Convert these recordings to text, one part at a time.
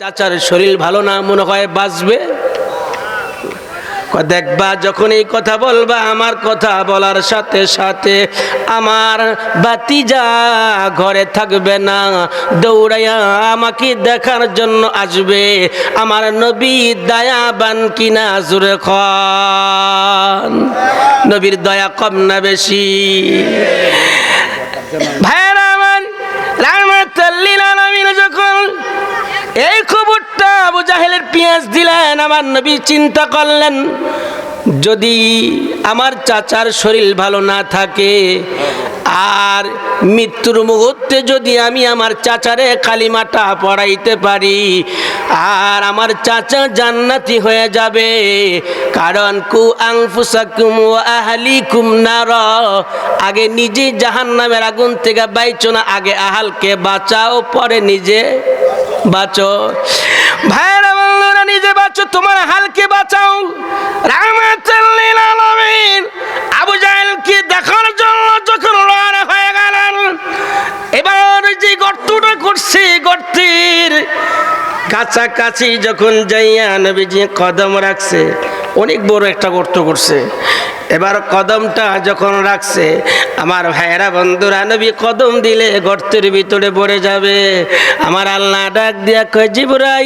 চাচার শরীর ভালো না মনে হয় বাঁচবে? দেখবা যখন এই কথা বলবা, আমার কথা বলার সাথে সাথে আমার বাতিজা ঘরে থাকবে না। দৌড়াইয়া আমাকে দেখার জন্য আসবে। আমার নবী দয়াবান কিনা জুরে নবীর দয়া কম না বেশি। ভাইয়েরা আমার রাহমাতুল্লিল আলামিন যখন এই খবরটা আবু জাহেলের পেঁয়াজ দিলেন, আমার নবী চিন্তা করলেন, যদি আমার চাচার শরীর ভালো না থাকে, আর মৃত্যুর মুহূর্তে যদি আমি আমার চাচারে কালিমাটা পড়াইতে পারি, আর আমার চাচা জান্নাতি হয়ে যাবে, কারণ কু আংফুসাকুম ও আহলিকুম নার, আগে নিজে জাহান্নামের আগুন থেকে বাইচো না, আগে আহালকে বাঁচাও, পরে নিজে বাঁচো। বাঁচো তোমার হালকে বাঁচাও। আবু জাহেলকে দেখার জন্য যখন রওনা হয়ে গেলেন, এবার যে গর্তটা করছে, গর্তের কাছাকাছি যখন যাইয়া নবীজি কদম রাখছে, অনেক বড় একটা গর্ত করছে। এবার কদমটা যখন রাখছে, আমার ভাইয়েরা বন্ধুরা, নবী কদম দিলে গর্তের ভিতরে পড়ে যাবে। আমার আল্লাহ ডাক দিয়া কয়, জিবরাইল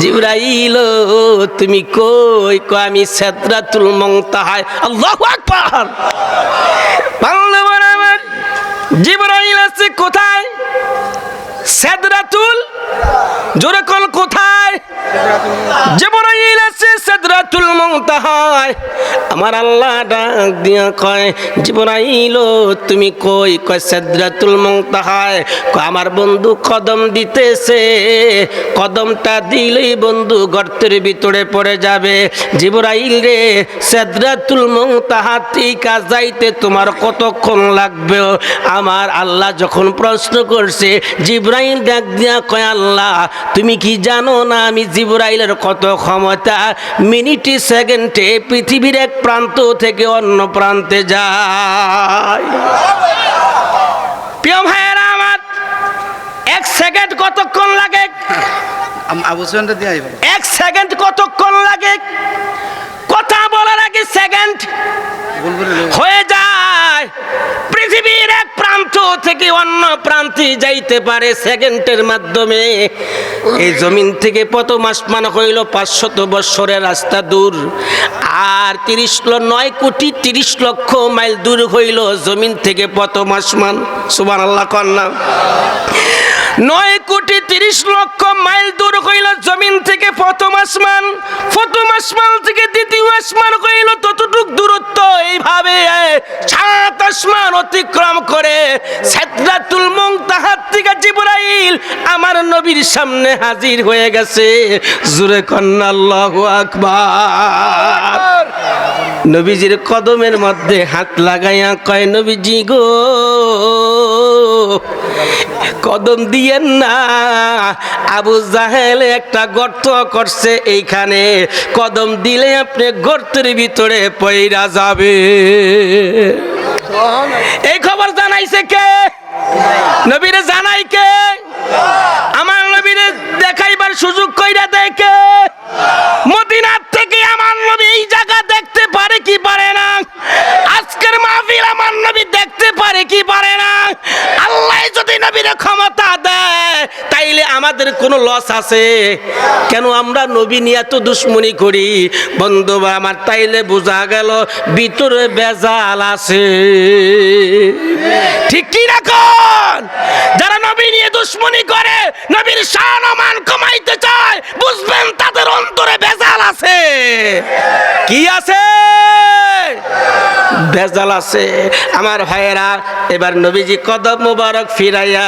জিবরাইল, তুমি কই? কয়, আমি সেদরাতুল মংতাহায় আল্লাহু আকবার! জিবরাইল আছে কোথায়? সেদরাতুল? জোরে কল কোথায়? জিবরাইল সেদরাতুল মুনতাহায় আমার আল্লাহ ডাক দিয়া কয়, জিবরাইল, তুমি কই? কয় সেদরাতুল মুনতাহায় কয়, আমার বন্ধু কদম দিতেছে। কদমটা দিলেই বন্ধু গর্তের ভিতরে পড়ে যাবে। জিবরাইল রে সেদরাতুল মুনতাহা টিকা যাইতে তোমার কতক্ষণ লাগবে? আমার আল্লাহ যখন প্রশ্ন করছে, জিব্রাইল ডাক দিয়া কয়, আল্লাহ, তুমি কি জানো না আমি জিব্রাইলের কত ক্ষমতা? মিনিটে সেকেন্ডে পৃথিবীর এক প্রান্ত থেকে অন্য প্রান্তে যায়। প্রিয় ভাইয়েরা আমার এক সেকেন্ড কতক্ষণ লাগে? এক সেকেন্ড কতক্ষণ লাগে? কথা বলার আগে সেকেন্ড হয়ে যায় পৃথিবীর এক প্রান্ত থেকে অন্য প্রান্তে যাইতে পারে সেকেন্ডের মাধ্যমে। এই জমিন থেকে প্রথম আসমান হইল পাঁচশত বৎসরের রাস্তা দূর। আর তিরিশ নয় কোটি তিরিশ লক্ষ মাইল দূর হইল জমিন থেকে কত মাস মান সুবান আল্লাহ কন্যা নয় কোটি তিরিশ লক্ষ মাইল দূর হইল জমিন থেকে প্রথম আসমান। প্রথম আসমান থেকে দ্বিতীয় আসমান হইল ততটুক দূরত্ব। এইভাবে সাত আসমান অতিক্রম করে সেদ্রাতুল মুনতাহার থেকে জিবরাইল আমার নবীর সামনে হাজির হয়ে গেছে। জুরে কন্না আল্লাহু আকবার। নবীজির কদমের মধ্যে হাত লাগাইয়া কয়, নবীজি গো কদম দিয়েন না। আবু জাহেল একটা গর্ত করছে এইখানে। কদম দিলে আপনি গর্তের ভিতরে পয়রা যাবে। এই খবর জানাইছে কে নবীরে জানাই কে আমার নবীরে দেখাইবার সুযোগ কইরা দেয় কে মদিনার থেকে আমার নবী এই জায়গা দেখতে পারে কি পারে না আজকের মাহফিল আমার নবী দেখতে পারে কি পারে না আল্লাহ যদি নবীর ক্ষমতা দেয় তাইলে আমাদের কোনো লস আছে? কেন আমরা নবী নিয়ে এত দুশ্মনী করি? বন্ধু আমার, তাইলে বোঝা গেল ভিতরে বেজাল আছে। ঠিক কি রাখন যারা নবী নিয়ে দুশ্মনী করে, নবীর শান মান কমাইতে চায়, বুঝবেন তাদের অন্তরে বেজাল আছে। কি আছে? ভেজাল আছে। আমার ভাইয়েরা, এবার নবীজি কদম মুবারক ফিরাইয়া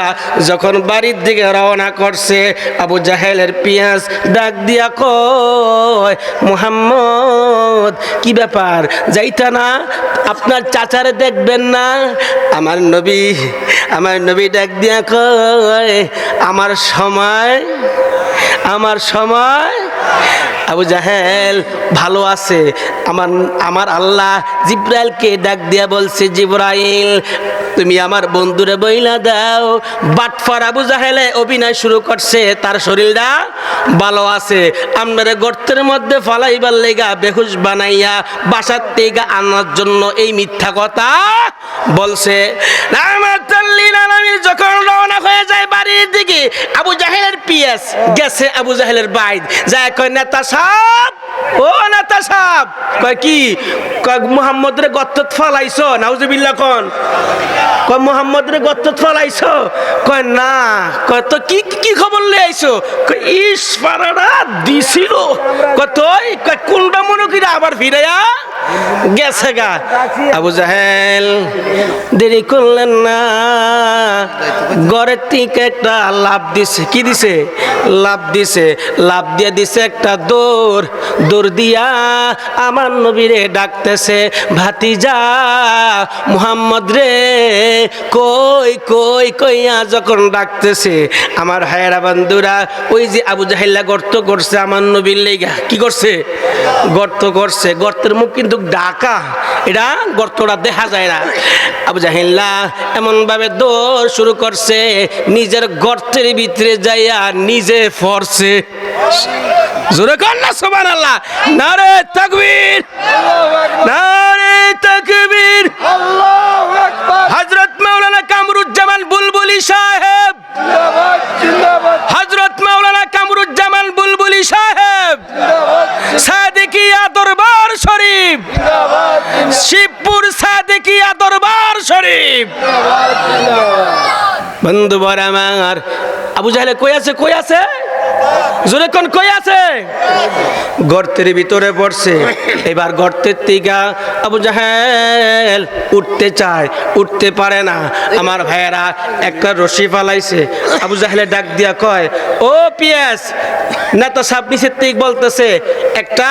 যখন বাড়ির দিকে রওনা করছে, আবু জাহেলের পিয়াজ ডাক দিয়া কয়, মুহাম্মদ, কি ব্যাপার? যাইতা না? আপনার চাচারে দেখবেন না? আমার নবী আমার নবী ডাক দিয়া কয়, আমার সময় আমার সময় আবু জাহেল ভালো আছে। আমার আমার আল্লাহ জিব্রাইলকে ডাক দিয়া বলছে জিব্রাইল তুমি আমার বন্ধুরে বইলা দাও। বাটফার আবু জাহেলে অভিনয় শুরু করছে, তার শরীরটা ভালো আছে। আপনারা গর্তের মধ্যে ফালাইবার লেগা বেহুশ বানাইয়া বাসার থেকে আনার জন্য এই মিথ্যা কথা বলছে। যখন রওনা হয়ে যায় বাড়ির দিকে, আবু জাহেলের পিএস গেছে আবু জাহেলের বাইদ যায় কয়, নেতা সাহেব, ও নেতা সাহেব। কয়, কি? কয় মুহাম্মদ রে গত্তত ফালাইছো, নাউজুবিল্লাহ কোন। কয়, মোহাম্মদ রে গত্তত ফালাইছো? কয়, না। কয়, তো কি, কি- কি খবর লই আইছো? ইস পারাটা দিছিল। কয়, তুই? কয় কোনটা মনে করি আবার ফিরাইয়া গেছে গা। আবু জাহেল, দেরি করলেন না। ঘরের থেকে একটা লাভ দিছে। কি দিছে? লাভ দিছে। লাভ দিয়ে দিছে একটা দৌড়। দৌড় দিয়া আমার নবীরে ডাকতেছে, ভাতিজা, মুহাম্মদ রে। কই কই, কইয়া যখন ডাকতেছে, আমার হায়রা বন্ধুরা ওই যে আবু জাহিল্লা গর্ত করছে আমার নবীর লেগা। কি করছে? গর্ত করছে। গর্তের মুখ কিন্তু ডাকা এটা গর্তটা দেখা যায় না। আবু জাহিল্লা এমন ভাবে দৌড় শুরু করছে, নিজের গর্তের ভিতরে যাইয়া নিজে ফরছে। জোরে কর না সোমান আল্লাহ নারে তাকবীর। নারে বন্ধু বর আমার। আবু জাহেলে কই আছে কই আছে? জোরে কোন কই আছে? গর্তের ভিতরে পড়ছে। এবার গর্তের থেকে আবু জাহেল উঠতে চায়, উঠতে পারে না। আমার ভাইয়েরা একটা রশি ফালাইছে। আবু জাহেলে ডাক দিয়া কয়, ও পিয়াস, নেতা সাপ নিচের থেকে বলতেছে, একটা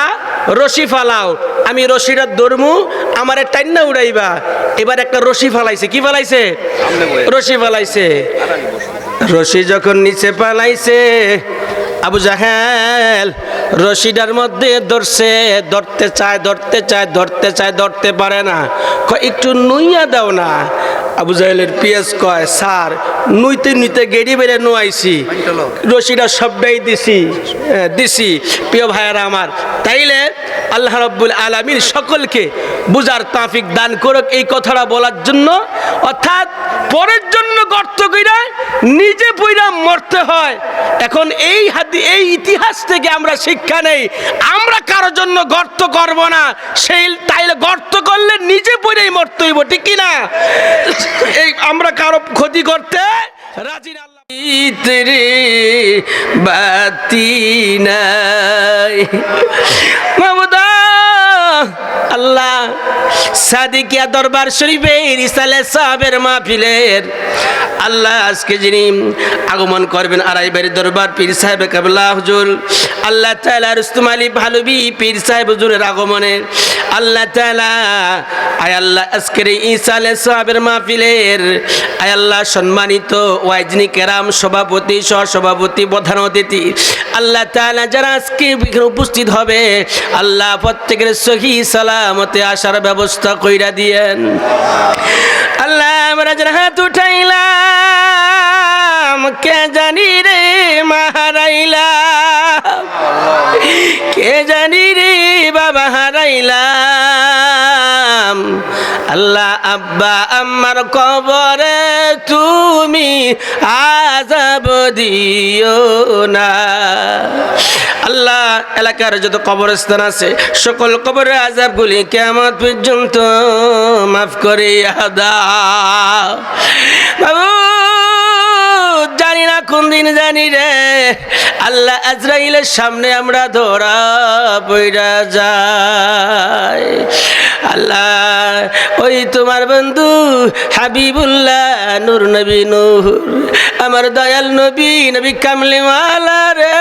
রশি ফালাও। আমি রশিটা ধরমু আমার টাইনা উড়াইবা। এবার একটা রশি ফালাইছে কি ফালাইছে? রশি ফালাইছে। রশি যখন নিচে ফালাইছে আবু জাহেল রশিডার মধ্যে ধরছে ধরতে চায় ধরতে চায় ধরতে চায় ধরতে পারে না। একটু নুইয়া দাও না। আবু জাহেলের পিএস কয়, স্যার, নুইতে নুইতে গেড়ি বেড়ে নুয়াইছি। রশিটা সবটাই দিছি দিছি, প্রিয় ভাইয়ারা আমার। তাইলে আল্লাহ রব্বুল আলমিন সকলকে বুজার তাফিক দান করুক এই কথাটা বলার জন্য। অর্থাৎ পরের জন্য গর্ত কইরা নিজে পইরা মরতে হয়। এখন এই হাদি, এই ইতিহাস থেকে আমরা শিক্ষা নেই। আমরা কারোর জন্য গর্ত করব না। সেই তাইলে গর্ত করলে নিজে পড়েই মরতে হইব, ঠিক কি না? এই আমরা কারও ক্ষতি করতে রাজি না। ইতরে বাতি নাই। আল্লাহ সাদিকিয়া দরবার শরীফের ইসালে সাহাবের মাহফিলের আল্লাহ আজকে যিনি আগমন করবেন আড়াইবাড়ি দরবার পীর সাহেব কাবলা হুজুর, আল্লাহ তালা রুস্তুম আলী ভালবি পীর সাহেব হুজুরের আগমনে, আল্লাহ তাআলা, আয় আল্লাহ আজকের ইসালে সাহেবের মাহফিলের, আয় আল্লাহ সম্মানিত ওয়াইজনি কেরাম সভাপতি সহ সভাপতি প্রধান অতিথি, আল্লাহ তাআলা যারা আজকে উপস্থিত হবে, আল্লাহ প্রত্যেকের সহি সালামতে আসার ব্যবস্থা কইরা দিয়েন। আল্লাহ আমরা যারা হাত উঠাইলাম, কে জানি রে মাহারাইলা কে জানি রে বাবা হারাইলাম? আল্লাহ আব্বা, আমার কবরে তুমি আজাব দিও না। আল্লাহ এলাকার যত কবরস্থান আছে, সকল কবরের আজাবগুলি কেমন পর্যন্ত মাফ করে আদা বাবু জানি না কোন দিন জানি রে। আল্লাহ আজরাইলের সামনে আমরা ধরা পইরা যাই। আল্লাহ, ওই তোমার বন্ধু হাবিবুল্লাহ নূর নবী নূর, আমার দয়াল নবী নবী কামলিওয়ালা রে।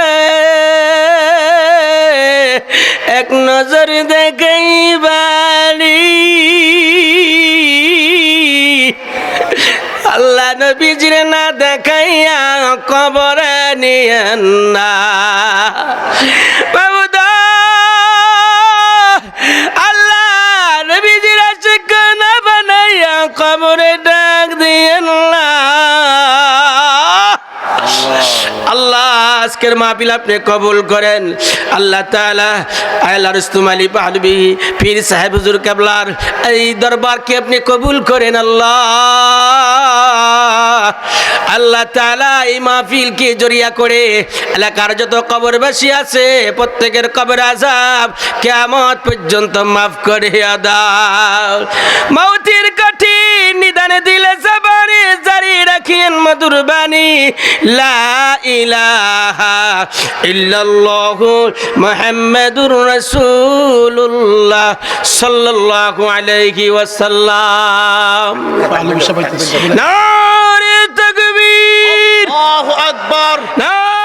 এক নজর দেখাই আল্লাহ নবীজির না দেখাইয়া কবরে নিয়েন না। বাবু দা আল্লাহ নবীজির না বানাইয়া কবরে ডাক দিয়েন না আল্লাহ আজকের মাহফিল আপনি কবুল করেন। আল্লাহ তাআলা আল্লাহ রুস্তুম আলী পাহলবি পীর সাহেব হুজুর কেবলার, এই দরবারকে আপনি কবুল করেন আল্লাহ। আল্লাহ তাআলা এই মাহফিলকে জড়িয়া করে এলাকার যত কবরবাসী আছে, প্রত্যেকের কবর আজাব কেমত পর্যন্ত মাফ করে আদাও মৌতির কঠিন নিদানে দিলে জবানে জারি রাখিয়েন মধুর বাণী লা ইলাহা ইল্লাল্লাহু মুহাম্মাদুর রাসূলুল্লাহ সাল্লাল্লাহু আলাইহি ওয়াসাল্লাম। নারে তাকবীর। আল্লাহু আকবার। নারে